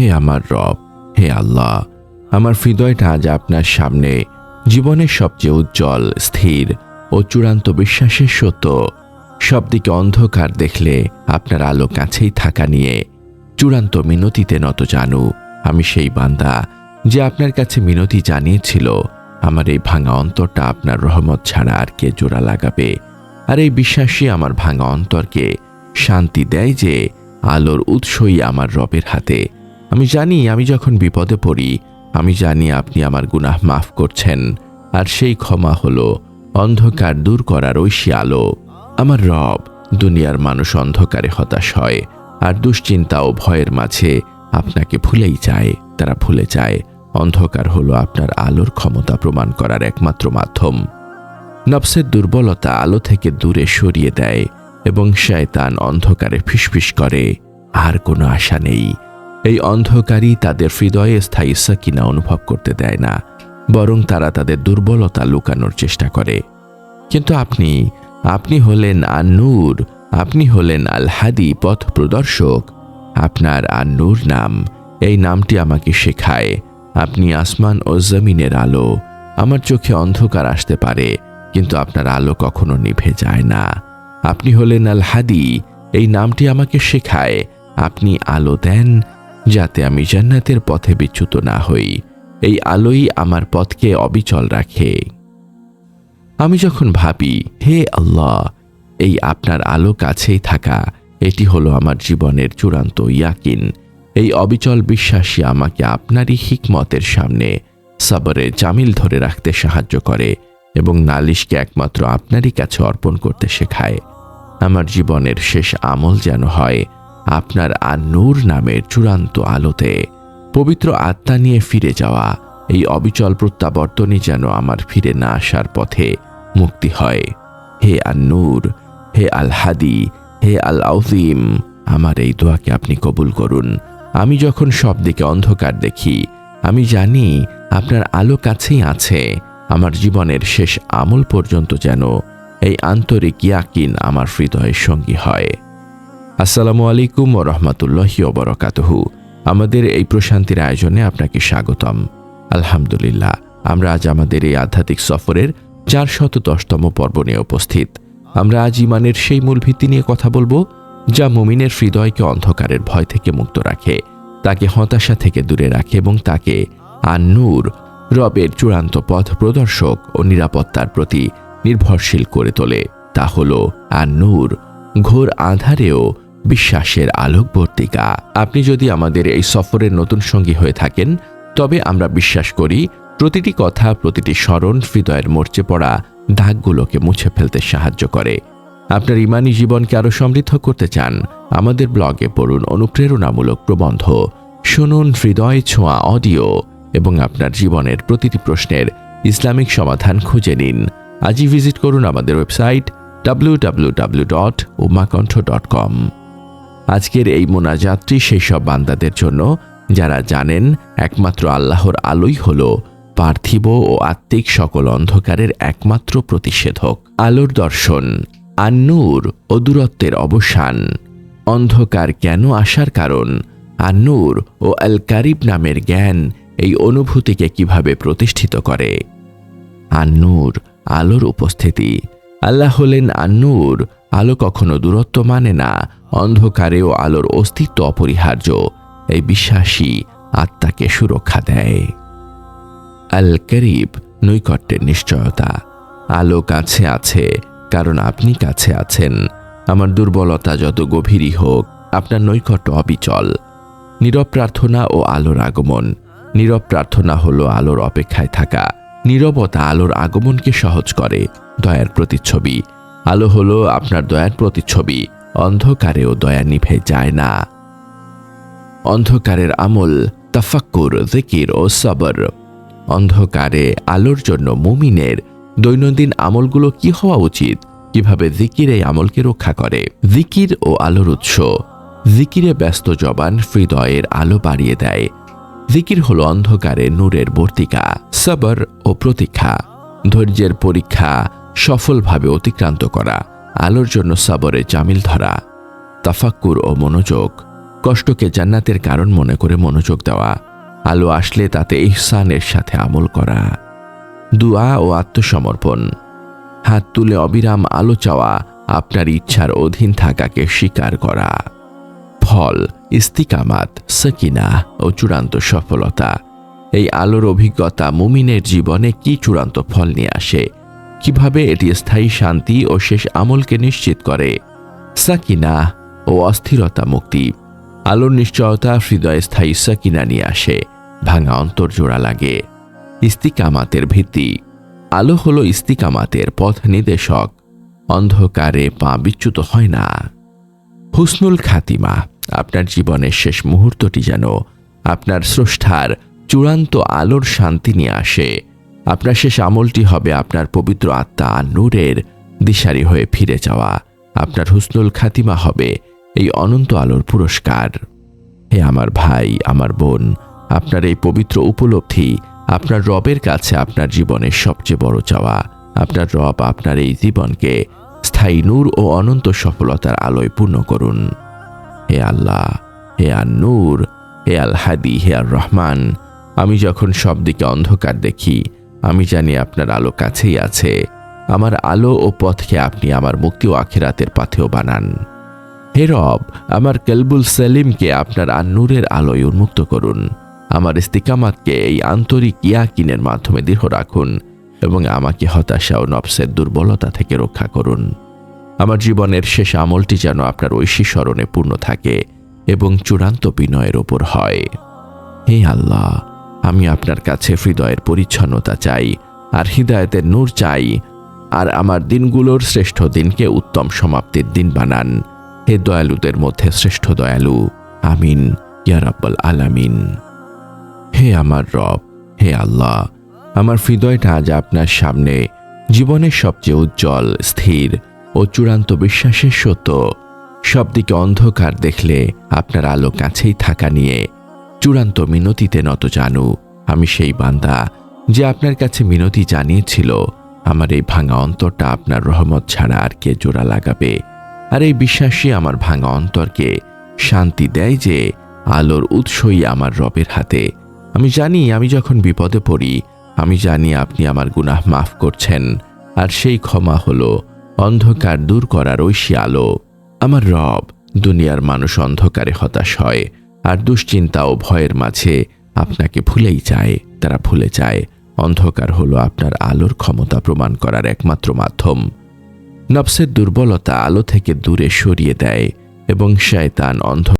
হে আমার রব, হে আল্লাহ, আমার হৃদয়টা আজ আপনার সামনে। জীবনের সবচেয়ে উজ্জ্বল, স্থির ও চূড়ান্ত বিশ্বাসের সত্য সবদিকে অন্ধকার দেখলে আপনার আলো কাছেই থাকা নিয়ে চূড়ান্ত মিনতিতে নত জানু। আমি সেই বান্দা যে আপনার কাছে মিনতি জানিয়েছিল। আমার এই ভাঙা অন্তরটা আপনার রহমত ছাড়া আর কে জোড়া লাগাবে? আর এই বিশ্বাসই আমার ভাঙা অন্তরকে শান্তি দেয় যে আলোর উৎসই আমার রবের হাতে। আমি জানি আমি যখন বিপদে পড়ি, আমি জানি আপনি আমার গুনাহ মাফ করছেন, আর সেই ক্ষমা হলো অন্ধকার দূর করার ঐশী আলো আমার রব দুনিয়ার মানুষ অন্ধকারে হতাশ হয়, আর দুশ্চিন্তা ও ভয়ের মাঝে আপনাকে ভুলেই যায়, তারা ভুলে যায়। অন্ধকার হলো আপনার আলোর ক্ষমতা প্রমাণ করার একমাত্র মাধ্যম। নফসের দুর্বলতা আলো থেকে দূরে সরিয়ে দেয়, এবং শয়তান অন্ধকারে ফিসফিস করে, আর কোনো আশা নেই। এই অন্ধকারই তাদের হৃদয়ে স্থায়ী সাকিনা অনুভব করতে দেয় না, বরং তারা তাদের দুর্বলতা লুকানোর চেষ্টা করে। কিন্তু আপনি আপনি হলেন আন্নুর, আপনি হলেন আল হাদি পথ প্রদর্শক আপনার আন্নুর নাম, এই নামটি আমাকে শেখায়। আপনি আসমান ও জমিনের আলো। আমার চোখে অন্ধকার আসতে পারে, কিন্তু আপনার আলো কখনো নিভে যায় না। আপনি হলেন আল হাদি এই নামটি আমাকে শেখায়। আপনি আলো দেন যাতে আমি জান্নাতের পথে বিচ্যুত না হই। এই আলোই আমার পথকে অবিচল রাখে। আমি যখন ভাবি, হে আল্লাহ, এই আপনার আলো কাছেই থাকা, এটি হলো আমার জীবনের চূড়ান্ত ইয়াকিন। এই অবিচল বিশ্বাসী আমাকে আপনারই হিকমতের সামনে, সাবরে জামিল ধরে রাখতে সাহায্য করে এবং নালিশকে একমাত্র আপনারই কাছে অর্পণ করতে শেখায়। আমার জীবনের শেষ আমল যেন হয় আপনার আন্নুর নামের চূড়ান্ত আলোতে পবিত্র আত্মা নিয়ে ফিরে যাওয়া, এই অবিচল প্রত্যাবর্তনই যেন আমার ফিরে না আসার পথে মুক্তি হয়। হে আন্নুর, হে আল হাদি হে আল আউজিম আমার এই দোয়াকে আপনি কবুল করুন। আমি যখন সব দিকে অন্ধকার দেখি, আমি জানি আপনার আলো কাছেই আছে। আমার জীবনের শেষ আমল পর্যন্ত যেন এই আন্তরিক ইয়াকিন আমার হৃদয়ের সঙ্গী হয়। আসসালামু আলাইকুম ও রহমতুল্লাহি ওবরকাতহু আমাদের এই প্রশান্তির আয়োজনে আপনাকে স্বাগতম। আলহামদুলিল্লাহ, আমরা আজ আমাদের এই আধ্যাত্মিক সফরের চার শত দশতম পর্ব নিয়ে উপস্থিত। আমরা আজ ইমানের সেই মূল ভিত্তি নিয়ে কথা বলব, যা মুমিনের হৃদয়কে অন্ধকারের ভয় থেকে মুক্ত রাখে, তাকে হতাশা থেকে দূরে রাখে এবং তাকে আন্নুর, রবের চূড়ান্ত পথ প্রদর্শক ও নিরাপত্তার প্রতি নির্ভরশীল করে তোলে। তা হল আন্নুর, ঘোর আধারেও বিশ্বাসের আলোকবর্তিকা আপনি যদি আমাদের এই সফরের নতুন সঙ্গী হয়ে থাকেন, তবে আমরা বিশ্বাস করি প্রতিটি কথা, প্রতিটি স্মরণ হৃদয়ের মরচে পড়া দাগগুলোকে মুছে ফেলতে সাহায্য করে। আপনার ইমানি জীবনকে আরও সমৃদ্ধ করতে চান, আমাদের ব্লগে পড়ুন অনুপ্রেরণামূলক প্রবন্ধ, শুনুন হৃদয় ছোঁয়া অডিও এবং আপনার জীবনের প্রতিটি প্রশ্নের ইসলামিক সমাধান খুঁজে নিন। আজই ভিজিট করুন আমাদের ওয়েবসাইট www.umakonth.com আজকের এই মোনাজাতটি সেই সব বান্দাদের জন্য, যারা জানেন একমাত্র আল্লাহর আলোই হল পার্থিব ও আত্মিক সকল অন্ধকারের একমাত্র প্রতিষেধক। আলোর দর্শন আন্নুর ও দূরত্বের অবসান। অন্ধকার কেন আসার কারণ? আন্নুর ও আল কারিব নামের জ্ঞান এই অনুভূতিকে কীভাবে প্রতিষ্ঠিত করে? আন্নুর আলোর উপস্থিতি। আল্লাহ হলেন আন্নুর আলো কখনো দূরত্ব মানে না অন্ধকারেও আলোর অস্তিত্ব অপরিহার্য। এই বিশ্বাসী আত্মাকে সুরক্ষা দেয়। আল করিব নৈকট্যের নিশ্চয়তা। আলো কাছে আছে, কারণ আপনি কাছে আছেন। আমার দুর্বলতা যত গভীরই হোক, আপনার নৈকট্য অবিচল। নীরব প্রার্থনা ও আলোর আগমন। নীরব প্রার্থনা হলো আলোর অপেক্ষায় থাকা। নীরবতা আলোর আগমনকে সহজ করে, দয়ার প্রতিচ্ছবি। আলো হলো আপনার দয়ার প্রতিচ্ছবি। অন্ধকারেও দয়া নিভে যায় না। অন্ধকারের আমল, তাফাক্কুর, জিকির ও সবর। অন্ধকারে আলোর জন্য মুমিনের দৈনন্দিন আমলগুলো কি হওয়া উচিত? কীভাবে জিকির এই আমলকে রক্ষা করে? জিকির ও আলোর উৎস। জিকিরে ব্যস্ত জবান হৃদয়ের আলো বাড়িয়ে দেয়। জিকির হলো অন্ধকারে নূরের বর্তিকা, সবর ও প্রতীক্ষা। ধৈর্যের পরীক্ষা সফলভাবে অতিক্রান্ত করা, আলোর জন্য সবরে জামিল ধরা, তাফাক্কুর ও মনোযোগ, কষ্টকে জান্নাতের কারণ মনে করে মনোযোগ দেওয়া, আলো আসলে তাতে ইহসানের সাথে আমল করা। দুয়া ও আত্মসমর্পণ, হাত তুলে অবিরাম আলো চাওয়া, আপনার ইচ্ছার অধীন থাকাকে স্বীকার করা। ফল, ইস্তিকামাত, সকিনা ও চূড়ান্ত সফলতা, এই আলোর অভিজ্ঞতা মুমিনের জীবনে কি চূড়ান্ত ফল নিয়ে আসে কীভাবে এটি স্থায়ী শান্তি ও শেষ আমলকে নিশ্চিত করে? সাকিনা ও অস্থিরতা মুক্তি। আলোর নিশ্চয়তা হৃদয়ে স্থায়ী সাকিনা নিয়ে আসে, ভাঙা অন্তর জোড়া লাগে। ইস্তিকামাতের ভিত্তি। আলো হলো ইস্তিকামাতের পথ নির্দেশক। অন্ধকারে পা বিচ্যুত হয় না। হুসনুল খাতিমা, আপনার জীবনের শেষ মুহূর্তটি যেন আপনার স্রষ্টার চূড়ান্ত আলোর শান্তি নিয়ে আসে। আপনার শেষ আমলটি হবে আপনার পবিত্র আত্মা নূরের দিশারি হয়ে ফিরে যাওয়া। আপনার হুসনুল খাতিমা হবে এই অনন্ত আলোর পুরস্কার। হে আমার ভাই, আমার বোন, আপনার এই পবিত্র উপলব্ধি আপনার রবের কাছে আপনার জীবনের সবচেয়ে বড় চাওয়া। আপনার রব আপনার এই জীবনকে স্থায়ী নূর ও অনন্ত সফলতার আলোয় পূর্ণ করুন। হে আল্লাহ, হে আর নূর, হে আল হাদি হে আর রহমান আমি যখন সব দিকে অন্ধকার দেখি আমি জানি আপনার আলো কাছেই আছে। আমার আলো ও পথকে আপনি আমার মুক্তি ও আখিরাতের পাথেও বানান। হে রব, আমার কেলবুল সেলিমকে আপনার আন্নুরের আলোয় উন্মুক্ত করুন। আমার ইস্তিকামাতকে এই আন্তরিক ইয়াকিনের মাধ্যমে দৃঢ় রাখুন এবং আমাকে হতাশা ও নবসের দুর্বলতা থেকে রক্ষা করুন। আমার জীবনের শেষ আমলটি যেন আপনার ঐশী স্মরণে পূর্ণ থাকে এবং চূড়ান্ত বিনয়ের ওপর হয়। হে আল্লাহ আমি আপনার কাছে হৃদয়ের পরিচ্ছন্নতা চাই, আর হৃদয়তের নূর চাই, আর আমার দিনগুলোর শ্রেষ্ঠ দিনকে উত্তম সমাপ্তির দিন বানান। হে দয়ালুদের মধ্যে শ্রেষ্ঠ দয়ালু, আমিন, ইয়া রাব্বাল আলামিন। হে আমার রব, হে আল্লাহ, আমার হৃদয়টা আজ আপনার সামনে, জীবনের সবচেয়ে উজ্জ্বল, স্থির ও চূড়ান্ত বিশ্বাসের সত্য। সবদিকে অন্ধকার দেখলে আপনার আলো কাছেই থাকা নিয়ে চূড়ান্ত মিনতিতে নত জানু। আমি সেই বান্দা যে আপনার কাছে মিনতি জানিয়েছিল। আমার এই ভাঙা অন্তরটা আপনার রহমত ছাড়া আর কে জোড়া লাগাবে? আর এই বিশ্বাসই আমার ভাঙা অন্তরকে শান্তি দেয় যে আলোর উৎসই আমার রবের হাতে। আমি জানি, আমি যখন বিপদে পড়ি, আমি জানি আপনি আমার গুনাহ মাফ করছেন। আর সেই ক্ষমা হলো অন্ধকার দূর করার ঐশী আলো। আমার রব, দুনিয়ার মানুষ অন্ধকারে হতাশ হয়। আর দুশ্চিন্তা ও ভয়ের মাঝে আপনাকে ভুলেই চায় তারা ভুলে চায় অন্ধকার হলো আপনার আলোর ক্ষমতা প্রমাণ করার একমাত্র মাধ্যম। নবসের দুর্বলতা আলো থেকে দূরে সরিয়ে দেয় এবং শয়তান অন্ধ